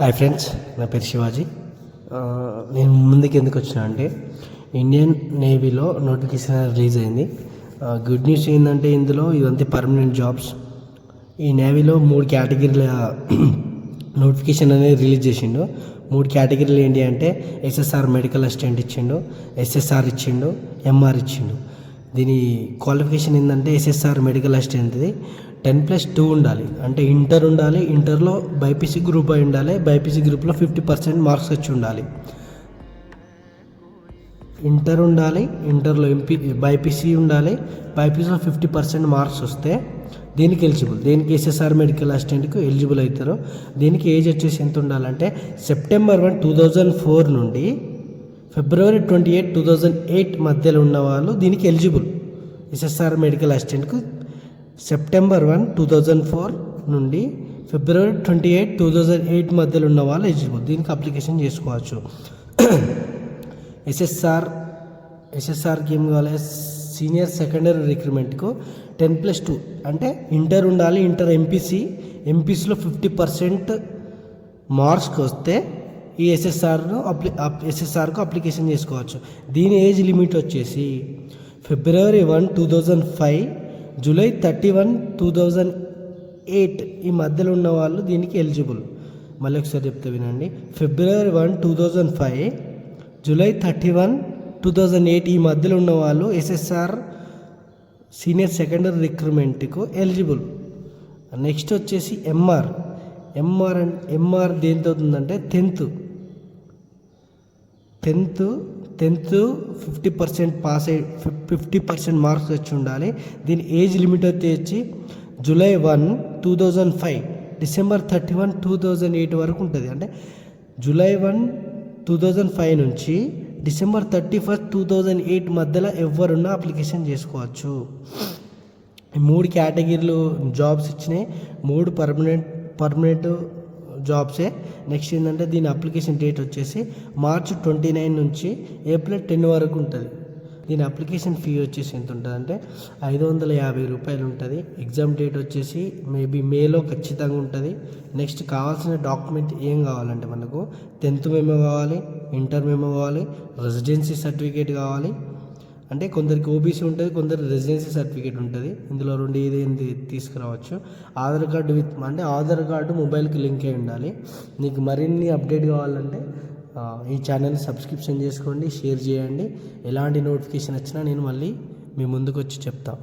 Hi friends నా పేరు శివాజీ. నేను ముందుకు ఎందుకు వచ్చినా అంటే ఇండియన్ నేవీలో నోటిఫికేషన్ రిలీజ్ అయింది. గుడ్ న్యూస్ ఏంటంటే ఇందులో ఇదంతా పర్మనెంట్ జాబ్స్ ఈ నేవీలో మూడు కేటగిరీల నోటిఫికేషన్ అనేది రిలీజ్ చేసిండు. మూడు కేటగిరీలు ఏంటి అంటే ఎస్ఎస్ఆర్ మెడికల్ అసిస్టెంట్ ఇచ్చిండు ఎస్ఎస్ఆర్ ఇచ్చిండు ఎంఆర్ ఇచ్చిండు. దీని క్వాలిఫికేషన్ ఏంటంటే ఎస్ఎస్ఆర్ మెడికల్ అసిస్టెంట్ది టెన్ ప్లస్ టూ ఉండాలి. అంటే ఇంటర్ ఉండాలి ఇంటర్లో బైపీసీ గ్రూప్ అయి ఉండాలి బైపీసీ గ్రూప్లో ఫిఫ్టీ పర్సెంట్ మార్క్స్ వచ్చి ఉండాలి. ఇంటర్ ఉండాలి ఇంటర్లో ఎంపీ బైపీసీ ఉండాలి బైపీసీలో ఫిఫ్టీ పర్సెంట్ మార్క్స్ వస్తే దీనికి ఎలిజిబుల్? దీనికి ఎస్ఎస్ఆర్ మెడికల్ అసిస్టెంట్కి ఎలిజిబుల్ అవుతారు? దీనికి ఏజ్ వచ్చేసి ఎంత ఉండాలంటే September one two thousand four నుండి February twenty eight two thousand eight మధ్యలో ఉన్న వాళ్ళు దీనికి eligible. SSR medical అసిస్టెంట్కు September one two thousand four నుండి February twenty eight two thousand eight మధ్యలో ఉన్న వాళ్ళు ఎలిజిబుల్. దీనికి అప్లికేషన్ చేసుకోవచ్చు. ఎస్ఎస్ఆర్ ఎస్ఎస్ఆర్కి ఏం కావాలి. సీనియర్ సెకండరీ రిక్రూట్మెంట్కు టెన్ ప్లస్ టూ అంటే ఇంటర్ ఉండాలి ఇంటర్ ఎంపీసీ ఎంపీసీలో ఫిఫ్టీ పర్సెంట్ మార్క్స్కి వస్తే ఈ ఎస్ఎస్ఆర్ను అప్లి ఎస్ఎస్ఆర్కు అప్లికేషన్ చేసుకోవచ్చు. దీని ఏజ్ లిమిట్ వచ్చేసి February one two thousand five July thirty one two thousand eight ఈ మధ్యలో ఉన్న వాళ్ళు దీనికి ఎలిజిబుల్. మళ్ళీ ఒకసారి చెప్తే వినండి. February one two thousand five July thirty one two thousand eight ఈ మధ్యలో ఉన్న వాళ్ళు ఎస్ఎస్ఆర్ సీనియర్ సెకండరీ రిక్రూట్మెంట్కు ఎలిజిబుల్. నెక్స్ట్ వచ్చేసి ఎంఆర్. ఎంఆర్ అండ్ ఎంఆర్ దేంతో అవుతుందంటే tenth. Tenth tenth fifty percent pass అయ్యి ఫిఫ్టీ పర్సెంట్ మార్క్స్ వచ్చి ఉండాలి. దీని ఏజ్ లిమిట్ వచ్చి July one two thousand five December thirty one two thousand eight వరకు ఉంటుంది. అంటే July one two thousand five నుంచి December thirty first two thousand eight మధ్యలో ఎవరున్నా అప్లికేషన్ చేసుకోవచ్చు. మూడు కేటగిరీలు జాబ్స్ ఇచ్చినాయి. మూడు పర్మనెంట్ పర్మనెంట్ జాబ్సే నెక్స్ట్ ఏంటంటే దీని అప్లికేషన్ డేట్ వచ్చేసి మార్చ్ ట్వంటీ నైన్ నుంచి ఏప్రిల్ టెన్ వరకు ఉంటుంది. దీని అప్లికేషన్ ఫీ వచ్చేసి ఎంత ఉంటుంది అంటే ఐదు వందల యాభై రూపాయలు ఉంటుంది. ఎగ్జామ్ డేట్ వచ్చేసి మేబీ మేలో ఖచ్చితంగా ఉంటుంది. నెక్స్ట్ కావాల్సిన డాక్యుమెంట్ ఏం కావాలంటే మనకు టెన్త్ మేమో కావాలి ఇంటర్ మేమో కావాలి రెసిడెన్సీ సర్టిఫికేట్ కావాలి అంటే కొందరికి ఓబీసీ ఉంటుంది కొందరికి రెసిడెన్సీ సర్టిఫికేట్ ఉంటుంది. ఇందులో రెండు ఏదేంది తీసుకురావచ్చు. ఆధార్ కార్డు విత్ అంటే ఆధార్ కార్డు మొబైల్కి లింక్ అయి ఉండాలి. నీకు మరిన్ని అప్డేట్ కావాలంటే ఈ ఛానల్ సబ్స్క్రిప్షన్ చేసుకోండి షేర్ చేయండి. ఎలాంటి నోటిఫికేషన్ వచ్చినా నేను మళ్ళీ మీ ముందుకు వచ్చి చెప్తాను